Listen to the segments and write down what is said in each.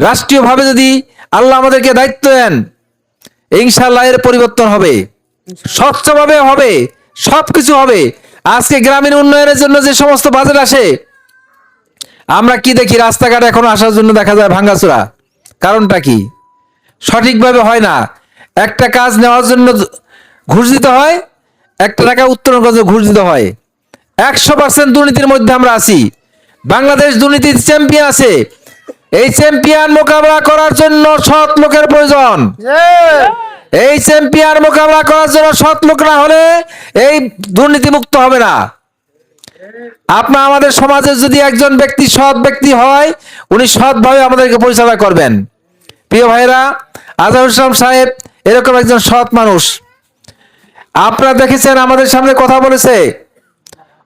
রাষ্ট্রীয়ভাবে যদি আল্লাহ আমাদেরকে দায়িত্ব দেন ইনশাল্লাহ এর পরিবর্তন হবে। স্বচ্ছভাবে হবে সব কিছু হবে। আজকে গ্রামীণ উন্নয়নের জন্য যে সমস্ত বাজেট আসে আমরা কি দেখি রাস্তাঘাট এখন আসার জন্য দেখা যায় ভাঙ্গাচোরা? কারণটা কি? সঠিকভাবে হয় না। একটা কাজ নেওয়ার জন্য ঘুষ দিতে হয় একটা টাকা উত্তোলন করার জন্য ঘুষ দিতে হয়। একশো পার্সেন্ট দুর্নীতির মধ্যে আমরা আছি। বাংলাদেশ দুর্নীতির চ্যাম্পিয়ন আছে। এই চ্যাম্পিয়ন মোকাবেলা করার জন্য সৎ লোকের প্রয়োজন। এই চ্যাম্পিয়ন মোকাবেলা করার জন্য সৎ লোক না হলে এই দুর্নীতি মুক্ত হবে না। আপনার আমাদের সমাজে যদি একজন ব্যক্তি সৎ ব্যক্তি হয় উনি সৎভাবে আমাদেরকে পরিচালনা করবেন। প্রিয় ভাইরা আজহার ইসলাম সাহেব এরকম একজন সৎ মানুষ। আপনারা দেখেছেন আমাদের সামনে কথা বলেছে।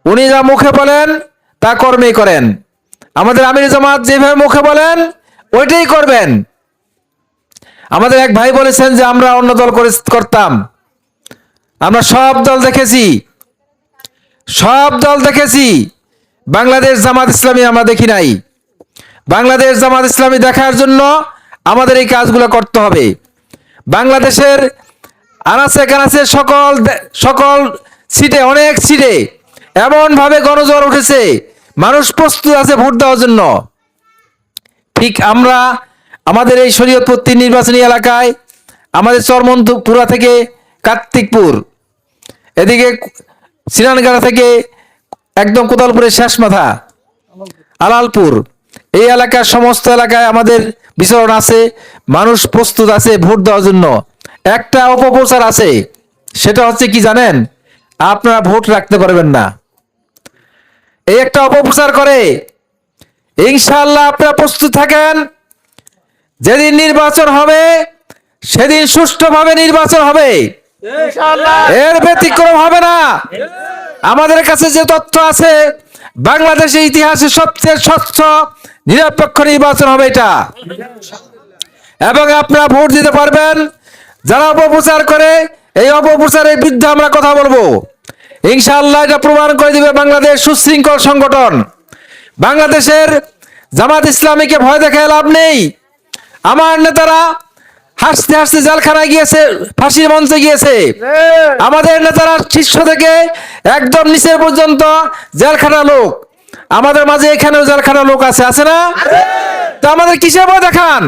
উনি যা মুখে বলেন তা কর্মেই করেন। আমাদের আমির জামাত যেভাবে মুখে বলেন, ওইটাই করবেন। আমাদের এক ভাই বলেছেন যে, আমরা অন্য দল করে করতাম। আমরা সব দল দেখেছি। সব দল দেখেছি। বাংলাদেশ জামাত ইসলামী আমরা দেখি নাই। বাংলাদেশ জামাত ইসলামী দেখার জন্য আমাদের এই কাজগুলো করতে হবে। বাংলাদেশের আনাচে কানাচে সকল সকল সিটে, অনেক সিটে এমনভাবে গণজ্বর উঠেছে মানুষ প্রস্তুত আছে ভোট দেওয়ার জন্য। ঠিক আমরা, আমাদের এই শরীয়তপুর তিন নির্বাচনী এলাকায়, আমাদের চরমন্তপুরা থেকে কার্তিকপুর, এদিকে সিনানগাড়া থেকে একদম কোদালপুরের শেষ মাথা আলালপুর, এই এলাকার সমস্ত এলাকায় আমাদের বিচরণ আছে, মানুষ প্রস্তুত আছে ভোট দেওয়ার জন্য। একটা অপপ্রচার আছে, সেটা হচ্ছে কি জানেন? আপনারা ভোট রাখতে পারবেন না। এই একটা অপপ্রচার করে। ইনশাল্লাহ আপনারা প্রস্তুত থাকেন। যেদিন নির্বাচন হবে সেদিন সুষ্ঠুভাবে নির্বাচন হবে। এর ব্যতিক্রম হবে না। আমাদের কাছে যে তথ্য আছে বাংলাদেশের ইতিহাসে সবচেয়ে স্বচ্ছ নিরপেক্ষ নির্বাচন হবে এটা। এবং আপনারা ভোট দিতে পারবেন। যারা অপপ্রচার করে এই অপপ্রচারের বিরুদ্ধে আমরা কথা বলব। ইনশাআল্লাহ এটা প্রমাণ করে দিবে বাংলাদেশ সুশৃঙ্খল সংগঠন। বাংলাদেশের জামাত ইসলামীকে ভয় দেখায় লাভ নেই। আমার নেতারা হাসতে হাসতে জেলখানায় গিয়েছে ফাঁসির মঞ্চে গিয়েছে। আমাদের নেতারা শীর্ষ থেকে একদম নিচে পর্যন্ত জেলখানা লোক। আমাদের মাঝে এখানেও জেলখানা লোক আছে আছে না? তো আমাদের কিসে ভয় দেখান?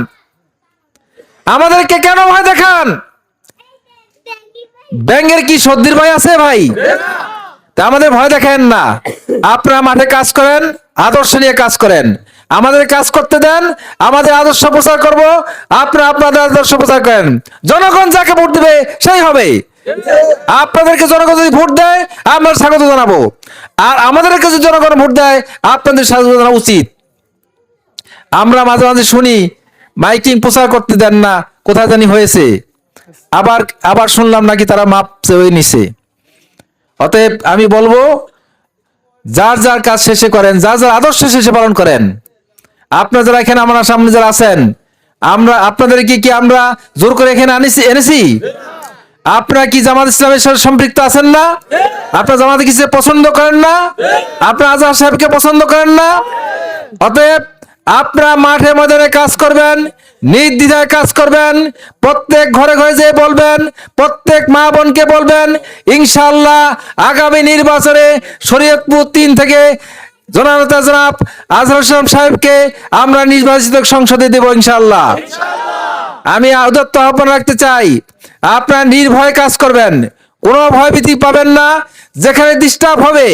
আমাদেরকে কেন ভয় দেখান? ব্যাঙ্গের কি সর্দির ভয় আছে ভাই? তা আমাদের ভয় দেখেন না। আপনারা মাঠে কাজ করেন, আদর্শ নিয়ে কাজ করেন। আমাদের কাজ করতে দেন, আমাদের আদর্শ প্রচার করব, আপনারা আপনাদের আদর্শ প্রচার করেন। জনগণ যাকে ভোট দেবে, সেই হবে। আপনাদেরকে জনগণ যদি ভোট দেয়, আমরা স্বাগত জানাব। আর আমাদেরকে যদি জনগণ ভোট দেয়, আপনাদের স্বাগত জানা উচিত। আমরা মাঝে মাঝে শুনি, মাইকিং প্রচার করতে দেন না, কোথায় জানি হয়েছে। আবার আবার শুনলাম নাকি তারা মাপ চেয়ে নিছে। অতএব আমি বলব, যার যার কাজ শেষে করেন, যার যার আদর্শ শেষে পালন করেন, আপনারা যারা এখানে আমার সামনে যারা আছেন, আমরা আপনাদের কি কি আমরা জোর করে এখানে আনিছি, এনেছি? আপনারা কি জামাত ইসলামের সাথে সম্পৃক্ত আছেন না? আপনারা জামাত কিছু পছন্দ করেন না? আপনারা আজহার সাহেবকে পছন্দ করেন না? অতএব আপনারা মাঠে ময়দানে কাজ করবেন নির্দ্বিধায় কাজ করবেন প্রত্যেক ঘরে ঘরে যেয়ে বলবেন প্রত্যেক মা বোনকে বলবেন ইনশাল্লাহ আগামী নির্বাচনে শরীয়তপুর তিন থেকে জনানতা জনাব আজহার সাহেবকে আমরা নির্বাচিত সংসদে দেব ইনশাল্লাহ আমি উদত্ত আহ্বান রাখতে চাই আপনারা নির্ভয় কাজ করবেন কোনো ভয়ভীতি পাবেন না যেখানে ডিস্টার্ব হবে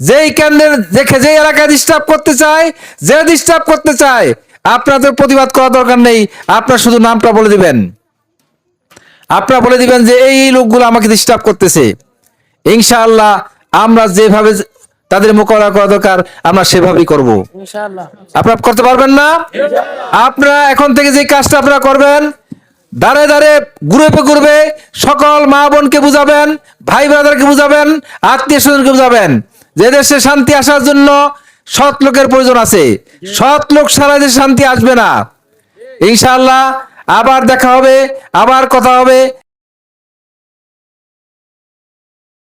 যেই কেন্দ্রের দেখে যেই এলাকায় ডিস্টার্ব করতে চায় যে ডিস্টার্ব করতে চায় আপনাদের প্রতিবাদ করা দরকার নেই। আপনার শুধু নামটা বলে দিবেন। আপনারা বলে দিবেন যে এই লোকগুলো আমাকে ডিস্টার্ব করতেছে। ইনশাআল্লাহ আমরা যেভাবে তাদের মোকাবেলা করা দরকার আমরা সেভাবেই করব। ইনশাআল্লাহ। আপনারা করতে পারবেন না? আপনারা এখন থেকে যে কাজটা আপনারা করবেন দাঁড়ে দাঁড়ে গ্রুপে গ্রুপে সকল মা বোনকে বুঝাবেন ভাই ব্রাদারকে বুঝাবেন আত্মীয় স্বজনকে বুঝাবেন। যে দেশে শান্তি আসার জন্য সৎ লোকের প্রয়োজন আছে। সৎ লোক সারা দেশে শান্তি আসবে না। ইনশাল্লাহ আবার দেখা হবে, আবার কথা হবে।